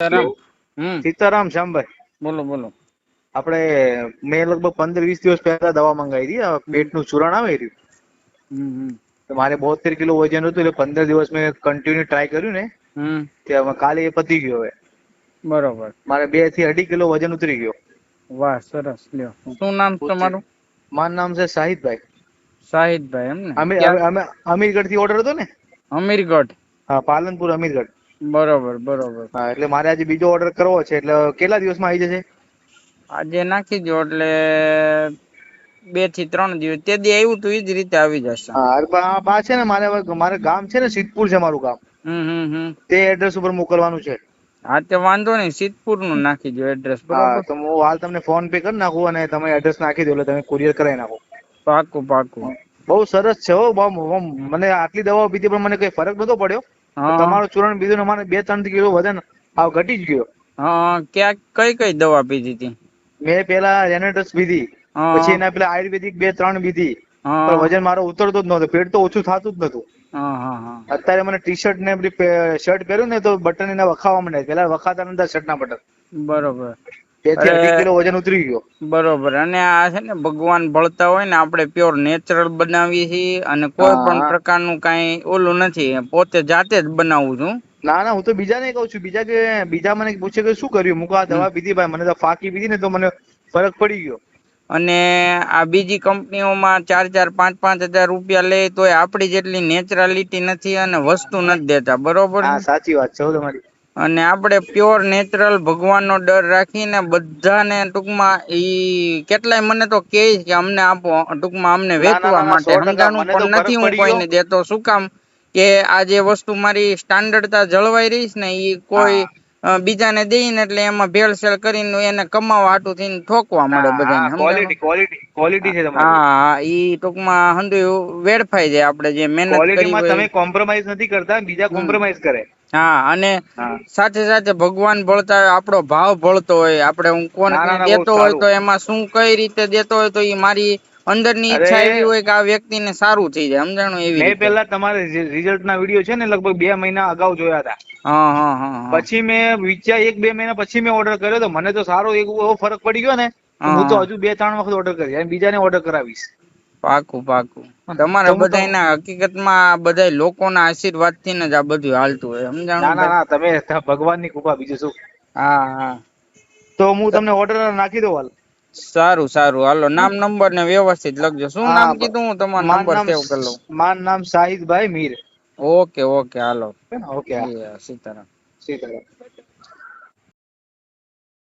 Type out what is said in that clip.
સીતારામ. શ્યામભાઈ. બોલો બોલો. આપણે મેં લગભગ પંદર વીસ દિવસ પહેલા દવા મંગાવી હતી. પેટનું ચૂરણ આવે રહ્યું. તો મારે બોતેર કિલો વજન હતું એટલે પંદર દિવસ મેં કન્ટિન્યુ ટ્રાય કર્યું ને. હમ. તે હવે કાલે એ પતી ગયો હવે. બરોબર. મારે બેથી અઢી કિલો વજન ઉતરી ગયો. વાહ સરસ. લ્યો. શું નામ તમારું? મારું નામ છે શાહિદભાઈ શાહિદભાઈ એમ અમે ને અમે અમીરગઢથી ઓર્ડર હતો ને? અમીરગઢ. હા પાલનપુર અમીરગઢ. બરોબર બરોબર. હા એટલે મારે આજે બીજો ઓર્ડર કરવો છે એટલે કેટલા દિવસમાં આવી જશે? આજે નાખી દો એટલે બેથી ત્રણ દિવસ. તે દી આવ્યું તું એ જ રીતે આવી જશે. હા બા છે ને મારે મારે ગામ છે ને સિદ્ધપુર છે મારું ગામ. હમ હમ તે એડ્રેસ ઉપર મોકલવાનું છે. હા તે વાંધો નહીં સિદ્ધપુરનું નાખી દો એડ્રેસ હા તો હું હાલ તમને ફોન પે કરી નાખું અને તમે એડ્રેસ નાખી દો એટલે તમે કુરિયર કરાવી નાખો. પાકું પાકું. બહુ સરસ છે હો મને આટલી દવાઓ પીધી પણ મને કઈ ફરક નતો પડ્યો. તમારું ચૂરણ બીજું અમારે બે ત્રણ કિલો વજન હાવ ઘટી જ ગયો. હા ક્યાં કઈ કઈ દવા પીધી હતી? મેં પેલા રેનેટસ પીધી પછી એના પેલા આયુર્વેદિક બે ત્રણ પીધી પણ વજન મારો ઉતરતો જ નહોતો પેટ તો ઓછું થતું જ હા અત્યારે મને ટી શર્ટ ને બધી શર્ટ પહેર્યું ને તો બટન એના વખાવા માંડે પેલા વખાતા નતા શર્ટ ના બટન. બરોબર. વજન ઉતરી ગયો. બરોબર. અને આ છે ને ભગવાન ભળતા હોય ને આપણે પ્યોર નેચરલ બનાવીએ છીએ અને કોઈ પણ પ્રકારનું કાંઈ ઓલું નથી. પોતે જાતે જ બનાવું છું. ના ના હું તો બીજાને કહું છું. બીજા કે બીજા મને પૂછે કે શું કર્યું? મુકો આ દવા પીધી ભાઈ. મને તો ફાકી પીધી ને તો મને ફરક પડી ગયો. અને આ બીજી કંપનીઓમાં ચાર ચાર પાંચ પાંચ હજાર રૂપિયા લે તોય આપણી જેટલી નેચરાલિટી નથી અને વસ્તુ નથી દેતા. બરોબર સાચી વાત છે તમારી. અને આપણે પ્યોર નેચરલ ભગવાનનો ડર રાખીને બધાને ટૂંકમાં ઈ કેટલાય મને તો કહે કે અમને આપો ટૂંકમાં અમને વેચવા માટે. સમજાણું પણ નથી હું કોઈને દેતો. શું કામ કે આ જે વસ્તુ મારી સ્ટાન્ડર્ડતા જળવાઈ રહીશ ને ઈ કોઈ બીજાને દઈને એટલે એમાં ભેળસેળ કરીને એને કમાવા હાટું થઈને ઠોકવા મળે બધાને ક્વોલિટી ક્વોલિટી ક્વોલિટી છે તમારી. હા હા ઈ ટૂંકમાં હંધુય વેડફાઈ જાય આપણે જે મહેનત કરી તમે કોમ્પ્રોમાઇઝ નથી કરતા બીજા કોમ્પ્રોમાઇઝ કરે. હા અને સાથે સાથે ભગવાન ભળતા હોય આપણો ભાવ ભળતો હોય આપણે હું કોને દેતો હોય તો એમાં શું કઈ રીતે દેતો હોય તો એ મારી અંદરની ઈચ્છા એવી હોય કે આ વ્યક્તિને સારું થઈ જાય સમજાણું એવી મેં પહેલા તમારે રિઝલ્ટ ના વીડિયો છે ને લગભગ બે મહિના અગાઉ જોયા હતા. હા હા હા હા. પછી મેં વિચાર એક બે મહિના પછી મેં ઓર્ડર કર્યો તો મને તો સારો એક એવો ફરક પડી ગયો ને હું તો હજુ બે ત્રણ વખત ઓર્ડર કરીશ બીજાને ઓર્ડર કરાવીશ. પાકું પાકું. તમારા તો હું હકીકતમાં બધા લોકોના આશીર્વાદથી જ આ બધું હાલતું હોય સમજાણું ના ના તમે ભગવાનની કૃપા બીજું શું? હા હા. તો હું તમને ઓર્ડર નાખી દઉં હાલ. સારું સારું. હાલો નામ નંબર ને વ્યવસ્થિત લખજો. શું નામ કીધું હું તમારો મારું નંબર નામ સેવ કરી લઉં? મારું નામ શાહિદભાઈ મીર. ઓકે ઓકે હાલો. ઓકે સીતારામ સીતારામ